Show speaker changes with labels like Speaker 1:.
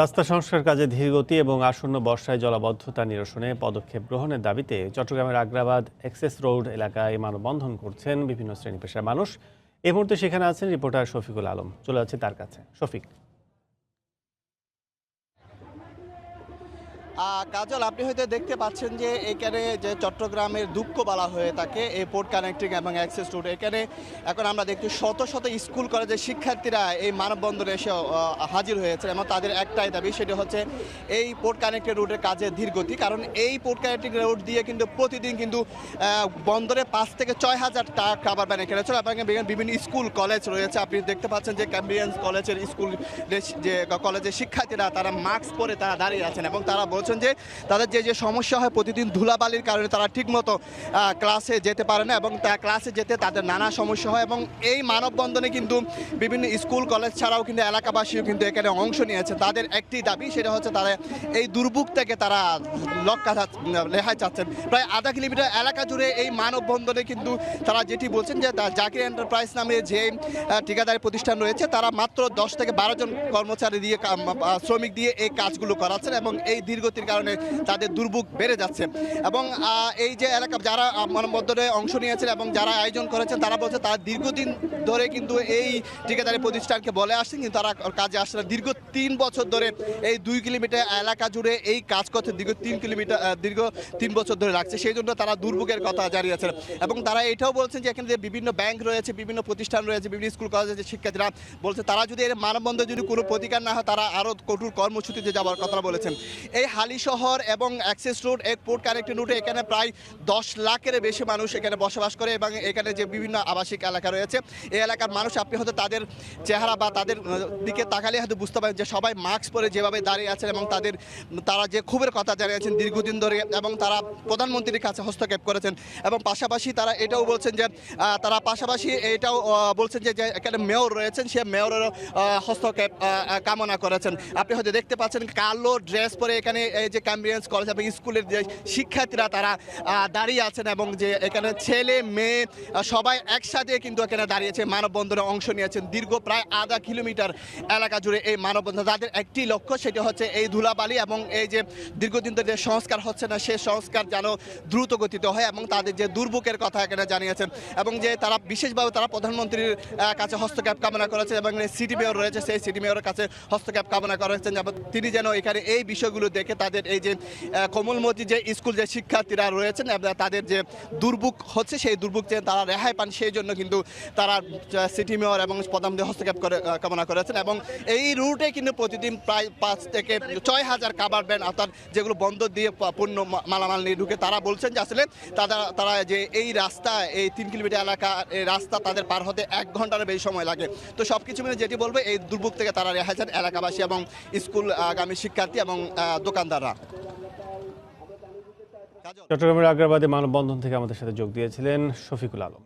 Speaker 1: রাস্তা সংস্কার কাজে ধীরগতি এবং আসন্ন বর্ষায় জলাবদ্ধতা নিরসনে পদক্ষেপ গ্রহণের দাবিতে চট্টগ্রামের আগ্রাবাদ এক্সেস রোড এলাকায় মানববন্ধন করছেন বিভিন্ন শ্রেণি পেশার মানুষ। এ মুহূর্তে সেখানে আছেন রিপোর্টার শফিকুল আলম। চলে আছে তার কাছে। শফিক।
Speaker 2: কাজল, আপনি হয়তো দেখতে পাচ্ছেন যে এখানে যে চট্টগ্রামের দুঃখ বলা হয়ে থাকে এই পোর্ট কানেক্টিং এবং অ্যাক্সেস রোড এখানে এখন আমরা দেখছি শত শত স্কুল কলেজের শিক্ষার্থীরা এই মানববন্ধনে এসে হাজির হয়েছে এবং তাদের একটাই দাবি, সেটা হচ্ছে এই পোর্ট কানেক্টেড রোডের কাজের ধীরগতি। কারণ এই পোর্ট কানেক্টিং রোড দিয়ে কিন্তু প্রতিদিন কিন্তু বন্দরে পাঁচ থেকে ছয় হাজার টাকা খাবার ব্যান চলে এবং বিভিন্ন- স্কুল কলেজ রয়েছে। আপনি দেখতে পাচ্ছেন যে ক্যাম্বিয়ান্স কলেজের স্কুল যে কলেজের শিক্ষার্থীরা, তারা মাস্ক পরে তারা দাঁড়িয়ে আছেন এবং তারা বলছেন যে তাদের যে যে সমস্যা হয় প্রতিদিন ধুলাবালির কারণে তারা ঠিকমতো ক্লাসে যেতে পারে না এবং তা ক্লাসে যেতে তাদের নানা সমস্যা হয় এবং এই মানববন্ধনে কিন্তু বিভিন্ন স্কুল, কলেজ ছাড়াও কিন্তু এলাকাবাসীও কিন্তু এখানে অংশ নিয়েছে তাদের একটি দাবি, সেটা হচ্ছে তারা এই দুর্ভোগ থেকে তারা লক্ষ্য রেহাই চাচ্ছেন প্রায় আধা কিলোমিটার এলাকা জুড়ে এই মানববন্ধনে কিন্তু তারা যেটি বলছেন যে জাকির এন্টারপ্রাইজ নামে যে ঠিকাদারি প্রতিষ্ঠান রয়েছে, তারা মাত্র দশ থেকে বারো জন কর্মচারী দিয়ে শ্রমিক দিয়ে এই কাজগুলো করাচ্ছেন এবং এই ধীরগতির কারণে তাদের দুর্ভোগ বেড়ে যাচ্ছে। এবং এই যে এলাকা যারা মানববন্ধনে অংশ নিয়েছেন এবং যারা আয়োজন করেছেন, তারা বলছে তারা দীর্ঘদিন ধরে কিন্তু এই ঠিকাদারি প্রতিষ্ঠানকে বলে আসছেন, কিন্তু তারা কাজে আসছে না। দীর্ঘ তিন বছর ধরে এই দুই কিলোমিটার এলাকা জুড়ে এই কাজ করতে দীর্ঘ তিন কিলোমিটার দীর্ঘ তিন বছর ধরে লাগছে সেই জন্য তারা দুর্ভোগের কথা জানিয়েছেন এবং তারা এটাও বলছেন যে এখানে যে বিভিন্ন ব্যাংক রয়েছে, বিভিন্ন প্রতিষ্ঠান রয়েছে, বিভিন্ন স্কুল, কলেজের যে শিক্ষার্থীরা বলছে, তারা যদি এর মানববন্ধন যদি কোনো প্রতিকার না হয়, তারা আরও কঠোর কর্মসূচিতে যাওয়ার কথা বলেছেন। এই হালি শহর এবং অ্যাক্সেস রোড এক পোর্ট কানেক্টেড রুটে এখানে প্রায় দশ লাখের বেশি মানুষ এখানে বসবাস করে এবং এখানে যে বিভিন্ন আবাসিক এলাকা রয়েছে, এই এলাকার মানুষ আপনি হয়তো তাদের চেহারা বা তাদের দিকে তাকালে হয়তো বুঝতে পারেন যে সবাই মাস্ক পরে যেভাবে দাঁড়িয়ে আছেন এবং তাদের, তারা যে ক্ষোভের কথা জানিয়েছেন দীর্ঘদিন ধরে এবং তারা প্রধানমন্ত্রীর কাছে হস্তক্ষেপ করেছেন এবং পাশাপাশি তারা এটাও বলছেন যে তারা পাশাপাশি এটাও বলছেন যে এখানে মেয়র রয়েছেন, সে মেয়রেরও হস্তক্ষেপ কামনা করেছেন। আপনি হয়তো দেখতে পাচ্ছেন কালো ড্রেস পরে এখানে যে ক্যাম্বিয়েন্স কলেজ এবং স্কুলের যে শিক্ষার্থীরা তারা দাঁড়িয়ে আছেন এবং যে এখানে ছেলে, মেয়ে সবাই একসাথে কিন্তু এখানে দাঁড়িয়েছে, মানববন্ধনে অংশ নিয়েছেন। দীর্ঘ প্রায় আধা কিলোমিটার এলাকা জুড়ে এই মানববন্ধন। তাদের একটি লক্ষ্য সেটি হচ্ছে এই ধুলাবালি এবং এই যে দীর্ঘদিন ধরে যে সংস্কার হচ্ছে না সেই সংস্কার যেন দ্রুত গতিতে হয় এবং তাদের যে দুর্ভোগের কথা এখানে জানিয়েছেন এবং যে তারা বিশেষভাবে তারা প্রধানমন্ত্রীর কাছে হস্তক্ষেপ কামনা করেছেন এবং সিটি মেয়র রয়েছে, সেই সিটি মেয়রের কাছে হস্তক্ষেপ কামনা করেছেন। তিনি যেন এখানে এই বিষয়গুলো দেখে তাদের এই যে কোমলমতি যে স্কুল যে শিক্ষার্থীরা রয়েছেন তাদের যে দুর্ভোগ হচ্ছে সেই দুর্ভোগ যে তারা রেহাই পান সেই জন্য কিন্তু তারা সিটি মেয়র এবং প্রধানমন্ত্রী হস্তক্ষেপ করে কামনা করেছেন এবং এই রুটে কিন্তু প্রতিদিন প্রায় পাঁচ থেকে ছয় হাজার কাবার ব্যান অর্থাৎ যেগুলো বন্ধ দিয়ে প- পণ্য মালামাল নিয়ে ঢুকে তারা বলছেন যে আসলে তারা তারা যে এই রাস্তা এই তিন কিলোমিটার এলাকা এই রাস্তা তাদের পার হতে এক ঘণ্টার বেশি সময় লাগে। তো সব কিছু মিলে যেটি বলবে এই দুর্ভোগ থেকে তারা রেহাই চান এলাকাবাসী এবং স্কুল আগামী শিক্ষার্থী এবং আহ, দোকানদাররা
Speaker 1: চট্টগ্রামের আগ্রাবাদে মানববন্ধন থেকে আমাদের সাথে যোগ দিয়েছিলেন শফিকুল আলম।